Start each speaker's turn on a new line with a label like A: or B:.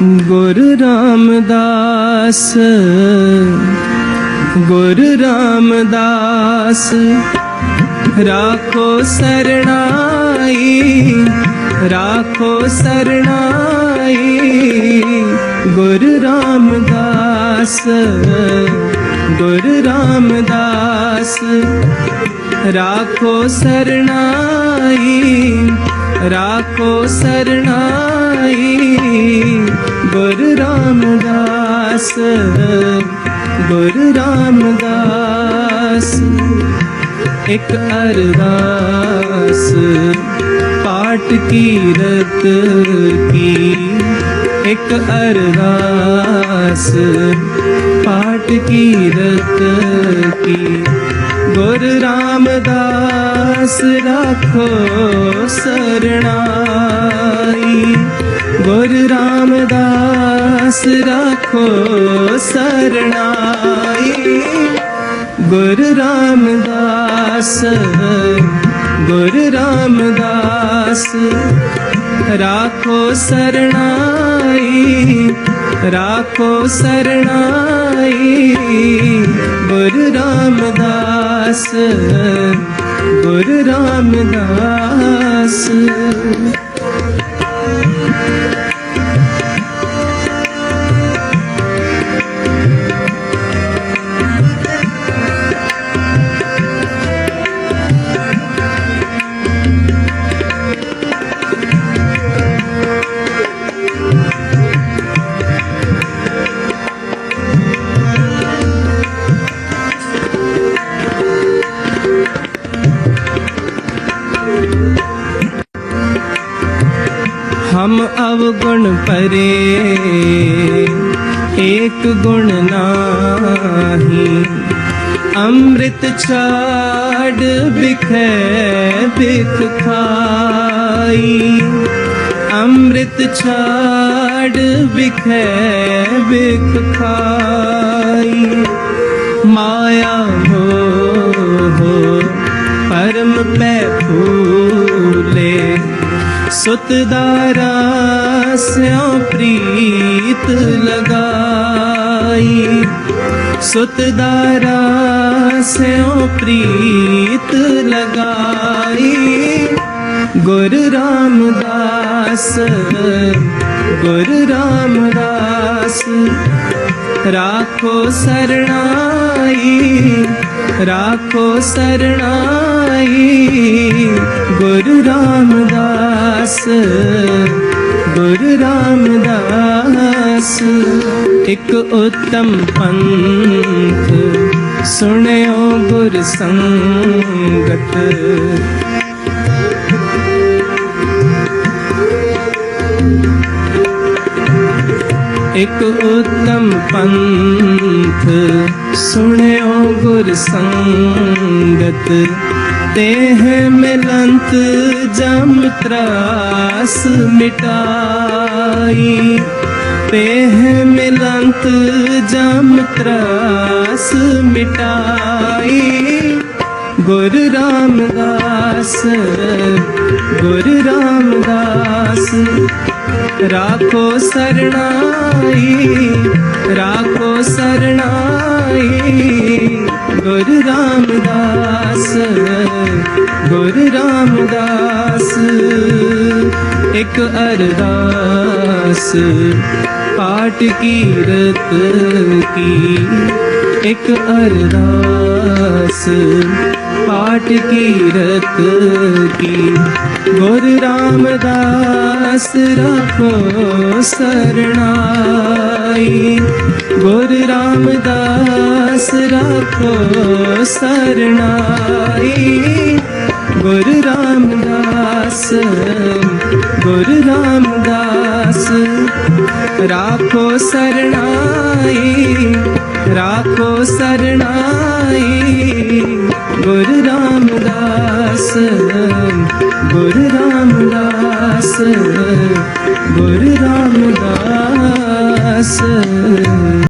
A: ਗੁਰ ਰਾਮਦਾਸ ਗੁਰ ਰਾਮਦਾਸ ਰਾਖੋ ਸਰਣਾਈ ਰਾਖੋ ਸਰਣਾਈ ਗੁਰ ਰਾਮਦਾਸ ਗੁਰ ਰਾਮਦਾਸ ਰਾਖੋ ਸਰਣਾਈ ਰਾਖੋ ਸਰਣਾਈ, ਗੁਰ ਰਾਮਦਾਸ ਗੁਰ ਰਾਮਦਾਸ। ਇੱਕ ਅਰਦਾਸ, ਪਾਠ ਕੀਰਤ ਕੀ। ਇੱਕ ਅਰਦਾਸ, ਪਾਠ ਕੀਰਤ ਕੀ। ਗੁਰ ਰਾਮਦਾਸ ਰਾਖੋ ਸਰਣਾਈ। ਗੁਰ ਰਾਮਦਾਸ ਰੱਖੋ ਸਰਣਾਈ। ਗੁਰ ਰਾਮਦਾਸ ਗੁਰ ਰਾਮਦਾਸ ਰਾਖੋ ਸਰਣਾਈ ਰਾਖੋ ਸਰਣਾਈ। ਗੁਰ ਰਾਮਦਾਸ ਗੁਰ ਰਾਮਦਾਸ हम अवगुण परे एक गुण नाही अमृत छाड़ बिखै बिख खाई अमृत छाड़ बिखै बिख खाई माया हो हो परम पै फूले ਸੁਤਦਾਰਾ ਸਿਉ ਪ੍ਰੀਤ ਲਗਾਈ। ਸੁਤਦਾਰਾ ਸਿਉ ਪ੍ਰੀਤ ਲਗਾਈ। ਗੁਰ ਰਾਮਦਾਸ ਗੁਰ ਰਾਮਦਾਸ, ਰਾਖੋ ਸਰਣਾਈ ਰਾਖੋ ਸਰਣਾਈ। ਗੁਰੂ ਰਾਮਦਾਸ ਗੁਰੂ ਰਾਮਦਾਸ, ਇੱਕ ਉਤਮ ਪੰਥ ਸੁਣਿਓ ਗੁਰ ਸੰਗਤ। ਇੱਕ ਉਤਮ ਪੰਥ ਸੁਣਿਓ ਗੁਰ ਸੰਗਤ। ਤੇਹ ਮਿਲੰਤ ਜਮ ਤਰਾਸ ਮਿਟਾਈ। ਤੇਹ ਮਿਲੰਤ ਜਮ ਤਰਾਸ ਮਿਟਾਈ। ਗੁਰ ਰਾਮਦਾਸ ਗੁਰ ਰਾਮਦਾਸ ਰਾਖੋ ਸਰਣਾਈ ਰਾਖੋ ਸਰਣਾਈ। ਗੁਰ ਰਾਮਦਾਸ ਗੁਰ ਰਾਮਦਾਸ ਇੱਕ ਅਰਦਾਸ, ਪਾਠ ਕੀਰਤ ਕੀ। ਇੱਕ ਅਰਦਾਸ। ਪਾਠ ਕੀਰਤ ਕੀ? ਗੁਰ ਰਾਮਦਾਸ ਰਾਖੋ ਸਰਣਾਈ। ਗੁਰ ਰਾਮਦਾਸ ਰਾਖੋ ਸਰਣਾਈ। ਗੁਰ ਰਾਮਦਾਸ ਗੁਰ ਰਾਮਦਾਸ ਰਾਖੋ ਸਰਣਾਈ ਰਾਖੋ ਸਰਣਾਈ ਗੁਰ ਰਾਮਦਾਸ ਗੁਰ ਰਾਮਦਾਸ ਗੁਰ